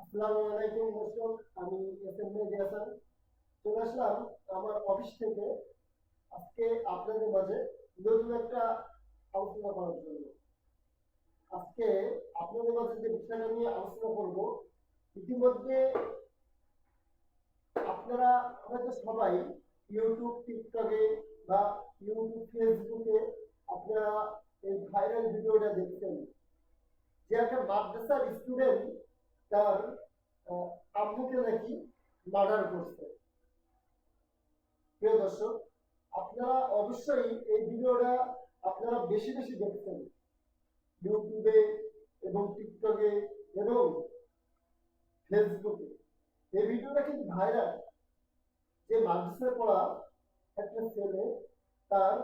আসসালামু আলাইকুম দর্শক, আমি এস এম মেহেদি চলে আসলাম আমার অফিস থেকে। আজকে আপনাদের মাঝে নতুন একটা আলোচনা করার জন্য। আজকে আপনাদের মাঝে যে বিষয়টা নিয়ে আলোচনা করব, ইতিমধ্যে আপনারা হয়তো সবাই ইউটিউব টিকটকে বা ইউটিউব ফেসবুকে আপনারা এই ভাইরাল ভিডিওটা দেখছেন। যে একটা মাদ্রাসার স্টুডেন্ট তার আম্মুকে নাকি মার্ডার করছে। প্রিয় দর্শক, আপনারা অবশ্যই এই ভিডিওটা আপনারা বেশি বেশি দেখছেন। ইউটিউবে এবং টিকটকে এবং ফেসবুকে। এই ভিডিওটা কিন্তু ভাইরাল। যে মাদ্রাসায় পড়া একটা ছেলে তার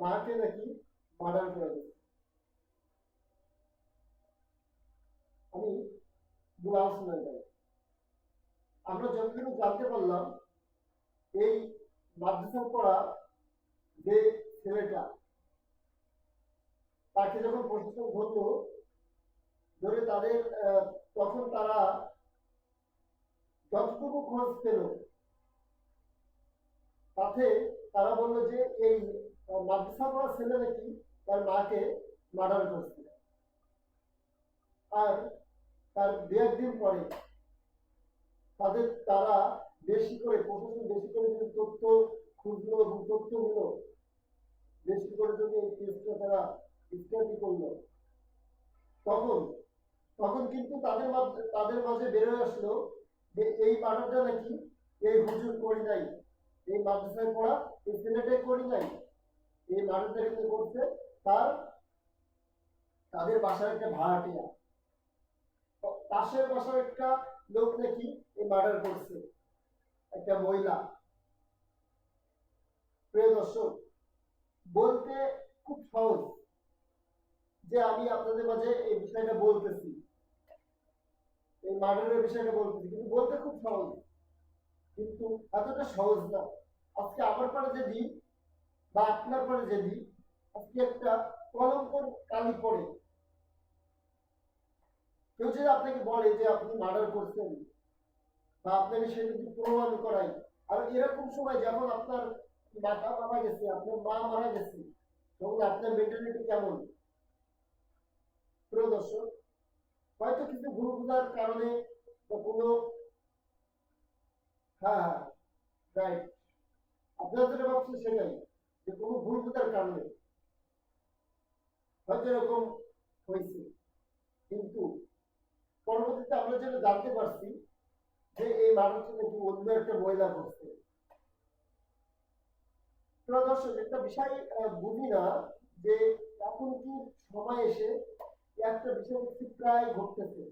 মাকে নাকি মার্ডার করে দিয়েছে। আমি আমরা যতটুকু জানতে পারলাম, এই মাদ্রাসায় পড়া যে ছেলেটা, তাকে যখন প্রশাসন ধরলো ধরে তাদের তখন তারা যতটুকু খোঁজ পেল, তাতে তারা বলল যে এই মাদ্রাসা পড়া ছেলে নাকি তার মাকে মার্ডার করছে আর তার দু একদিন পরে তাদের তারা বেশি করে, প্রশাসন বেশি করে যদি তথ্য খুঁজলো এবং তথ্য নিল, বেশি করে যদি এই কেসটা তারা স্টাডি করল, তখন তখন কিন্তু তাদের মাঝে তাদের মাঝে বেরোয় আসলো যে এই মার্ডারটা নাকি এই হুজুর করি নাই, এই মাদ্রাসায় পড়া, এই ছেলেটাই করি নাই, এই মার্ডারটা কিন্তু করছে তার, তাদের বাসার একটা ভাড়াটিয়া। পাশের বাসার একটা লোক নাকি এই মার্ডার করছে। একটা মহিলা। প্রিয় দর্শক, বলতে খুব সহজ যে আমি আপনাদের মাঝে এই বিষয়টা বলতেছি। এই মার্ডারের বিষয়টা বলতেছি, কিন্তু বলতে খুব সহজ। কিন্তু এতটা সহজ না। আজকে আমার পরে যে দিন বা আপনার পরে যে দিন, আজকে একটা কলঙ্কর কালি পড়ে। কেউ যদি আপনাকে বলে যে আপনি মার্ডার করছেন বা আপনাকে সে যদি প্রমাণ করায় আর এরকম সময় যখন আপনার মাথা মারা গেছে, আপনার মা মারা গেছে, তখন আপনার মেন্টালিটি কেমন? প্রিয় দর্শক, হয়তো কিছু ভুল বোঝার কারণে বা কোনো হ্যাঁ হ্যাঁ রাইট আপনারা যেটা সেটাই, যে কোনো ভুল বোঝার কারণে হয়তো এরকম হয়েছে। কিন্তু পরবর্তীতে আমরা যেটা জানতে পারছি যে এই মানুষটা নাকি অন্য একটা মহিলা করছে। দর্শক, একটা বিষয় বুঝি না যে এখন কি সময় এসে একটা বিষয় প্রায় ঘটতেছে।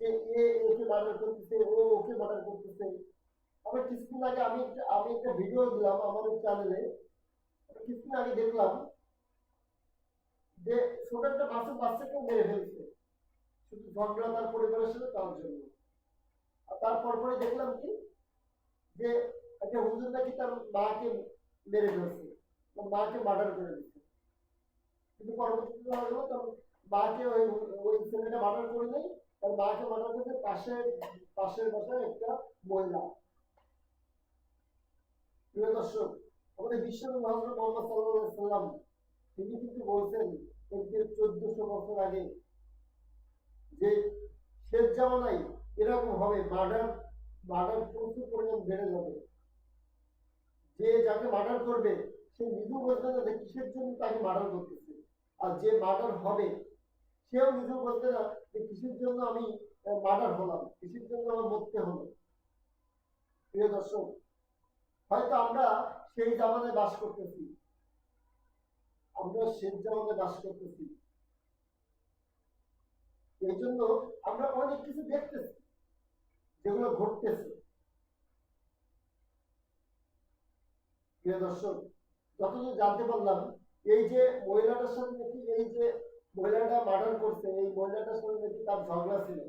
যে এ একে মার্ডার করতেছে, ও ওকে মার্ডার করতেছে। আবার কিছুদিন আগে আমি আমি একটা ভিডিও দিলাম আমাদের চ্যানেলে কিছুদিন আগে দেখলাম যে ছোট একটা মাছের বাচ্চাকেও মেরে ফেলছে। শুধু ঝগড়া তার পরিবারের সাথে তার জন্য। আর তারপর পরে দেখলাম কি, যে একটা হুজুর নাকি তার মাকে মেরে ফেলছে মাকে মার্ডার করে দিচ্ছে কিন্তু পরবর্তীতে তার মাকে ওই ওই ছেলেটা মার্ডার করে নেই, তার মাকে মার্ডার করেছে পাশে পাশের বাসায় একটা মহিলা। প্রিয় দর্শক, আমাদের বিশ্বনবী হজরত মোহাম্মদ সাল্লাহ সাল্লাম তিনি কিন্তু বলছেন চোদ্দশো বছর আগে যে শেষ জামানায় এরকম হবে মার্ডার মার্ডার প্রচুর পরিমাণ বেড়ে যাবে। যে যাকে মার্ডার করবে, সে নিজেও বলতে না কিসের জন্য তাকে মার্ডার করতেছে। আর যে মার্ডার হবে, সেও নিজেও বলতে না যে কিসের জন্য আমি মার্ডার হলাম, কিসের জন্য আমার মরতে হলো। প্রিয় দর্শক, হয়তো আমরা সেই জামানায় বাস করতেছি। আমরা শেষ জামানায় বাস করতেছি। এই জন্য আমরা অনেক কিছু দেখতেছি, যেগুলো ঘটতেছে। প্রিয় দর্শক, যতদূর জানতে পারলাম, এই যে মহিলাটার নাকি এই যে মহিলাটা মার্ডার করছে, এই মহিলাটার নাকি তার ঝগড়া ছিল?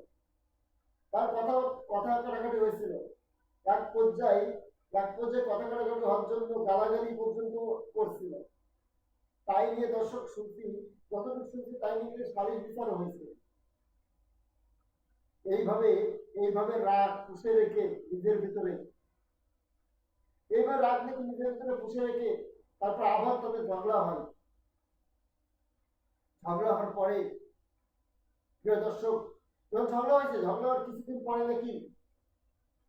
তার কথা কথা কাটাকাটি হয়েছিল। এক পর্যায়ে এক পর্যায়ে কথা কাটাকাটি হওয়ার জন্য গালাগালি পর্যন্ত করছিল। তাই নিয়ে দর্শক, শুনছি, যতটুকু শুনছি, তাই নিয়ে সালিশ বিচারও হয়েছে। এইভাবে এইভাবে রাগ পুষে রেখে নিজের ভিতরে। এইবার রাগ নাকি নিজের ভিতরে পুষে রেখে তারপর আবার তাদের ঝগড়া হয়। ঝগড়া হওয়ার পরে, প্রিয় দর্শক, যখন ঝগড়া হয়েছে, ঝগড়া হওয়ার কিছুদিন পরে নাকি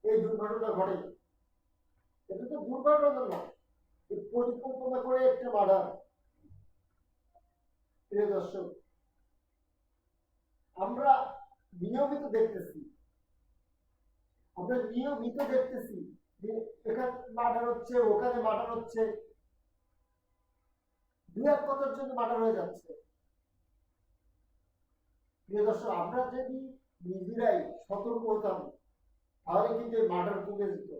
এই দুর্ঘটনা ঘটে। এটা তো দুর্ঘটনা না পরিকল্পনা করে একটা মার্ডার প্রিয় দর্শক, আমরা নিয়মিত দেখতেছি। আমরা নিয়মিত দেখতেছি যে এখানে মার্ডার হচ্ছে, ওখানে মার্ডার হচ্ছে। দু এক কথার জন্য মার্ডার হয়ে যাচ্ছে। প্রিয় দর্শক, আমরা যদি নিজেরাই সতর্ক হতাম, তাহলে কিন্তু এই মার্ডার কমে যেত।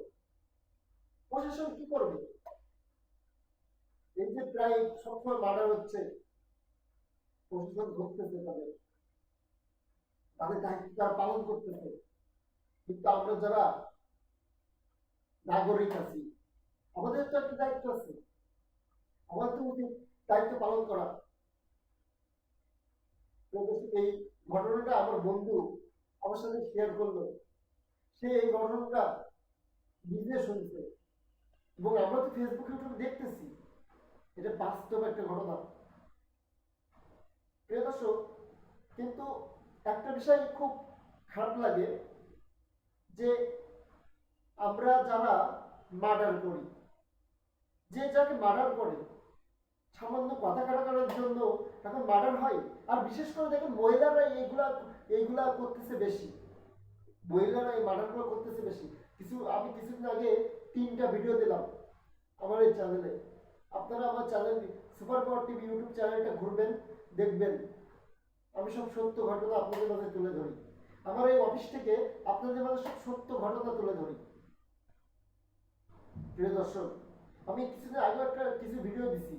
প্রশাসন কি করবে? এই যে প্রায় সবসময় মার্ডার হচ্ছে, প্রশাসন ধরতেছে তাদের। তাদের দায়িত্ব তারা পালন করতেছে। কিন্তু আমরা যারা নাগরিক আছি, আমাদের তো একটা দায়িত্ব আছে। আমাদের তো উচিত দায়িত্ব পালন করা। এই ঘটনাটা আমার বন্ধু আমার সাথে শেয়ার করল। সে এই ঘটনাটা নিজে শুনছে। এবং আমরা তো ফেসবুকে দেখতেছি। এটা বাস্তব একটা ঘটনা। প্রিয় দর্শক, কিন্তু একটা বিষয় খুব খারাপ লাগে যে আমরা যারা মার্ডার করি, যে যাকে মার্ডার করে, সামান্য কথা কাটাকাটার জন্য এখন মার্ডার হয়, আর বিশেষ করে দেখেন মহিলারা এইগুলা এইগুলা করতেছে বেশি। মহিলারা এই মার্ডারগুলো করতেছে বেশি। কিছু, আমি কিছুদিন আগে তিনটা ভিডিও দিলাম আমার এই চ্যানেলে আপনারা আমার channel super power TV YouTube চ্যানেলটা ঘুরবেন, দেখবেন। আমি সব সত্য ঘটনা আপনাদের মাঝে তুলে ধরি। আমার এই অফিস থেকে আপনাদের মাঝে সব সত্য ঘটনা তুলে ধরি। প্রিয় দর্শক, আমি কিছুদিন আগে একটা কিছু ভিডিও দিছি।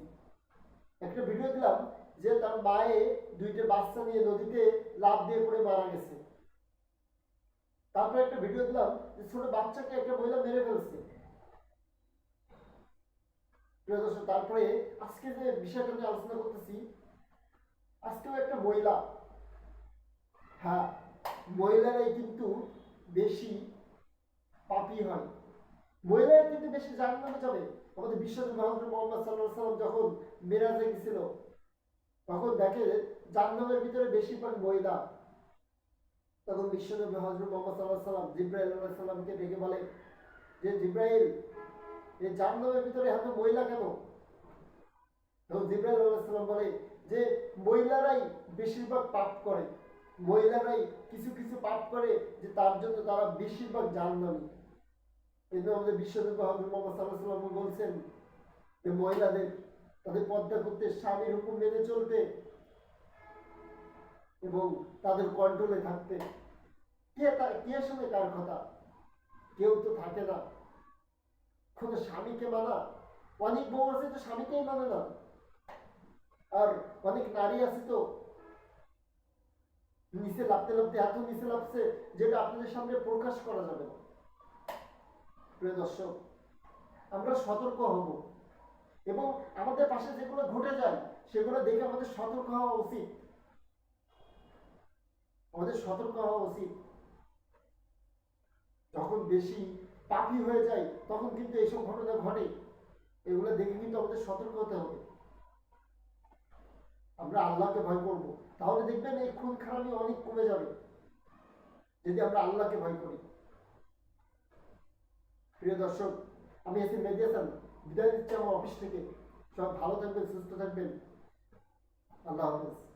একটা ভিডিও দিলাম যে তার মায়ে দুইটা বাচ্চা নিয়ে নদীতে লাফ দিয়ে পড়ে মারা গেছে। তারপরে একটা ভিডিও দিলাম যে ছোট বাচ্চাকে একটা মহিলা মেরে ফেলছে। প্রিয় দর্শক, তারপরে আজকে যে বিষয়টা নিয়ে আলোচনা করতেছি আজকেও একটা মহিলা। হ্যাঁ মহিলারাই কিন্তু বেশি পাপি হয়। মহিলারা কিন্তু বেশি জাহান্নামে যাবে। আমাদের বিশ্বনবী মহানবী মোহাম্মদ সাল্লাহ সাল্লাম যখন মেরাজে গেছিল, তখন দেখে জাহান্নামের ভিতরে বেশিরভাগ মহিলা। তখন বিশ্বনবী হজরত মোহাম্মদ সাল্লাহ সাল্লাম জিব্রাইল আলাইহিস সাল্লামকে ডেকে বলে যে, জিব্রাইল, এই জাহান্নামের ভিতরে এত মহিলা কেন? তখন জিব্রাইল আলাইহিস সাল্লাম বলে যে মহিলারাই বেশিরভাগ পাপ করে, মহিলারাই কিছু কিছু পাপ করে যে তার জন্য তারা বেশিরভাগ এই জন্য আমাদের বিশ্বনবী হজরত মোহাম্মদ সাল্লাহ সাল্লাম বলছেন যে মহিলাদের, তাদের পর্দা করতে স্বামীর হুকুম মেনে চলতে এবং তাদের কন্ট্রোলে থাকতে। কে তার কে শুনে কার কথা? কেউ তো থাকে না। কোনো স্বামীকে মানা, অনেক বউ আছে তো স্বামীকেই মানে না। আর অনেক নারী আছে তো। নিচে লাভতে লাভতে এত নিচে লাভছে যেটা আপনাদের সামনে প্রকাশ করা যাবে না। প্রিয় দর্শক, আমরা সতর্ক হব। এবং আমাদের পাশে যেগুলো ঘটে যায়, সেগুলো দেখে আমাদের সতর্ক হওয়া উচিত। আমাদের সতর্ক হওয়া উচিত। যখন বেশি পাপি হয়ে যায়, তখন কিন্তু এইসব ঘটনা ঘটে। এগুলো দেখে কিন্তু আমাদের সতর্ক হতে হবে। আমরা আল্লাহকে ভয় করব। তাহলে দেখবেন এই খুন খারাপি অনেক কমে যাবে। যদি আমরা আল্লাহকে ভয় করি। প্রিয় দর্শক, আমি এসে মেডিয়েশন বিদায় দিচ্ছি আমার অফিস থেকে। সব ভালো থাকবেন, সুস্থ থাকবেন। আল্লাহ হাফেজ।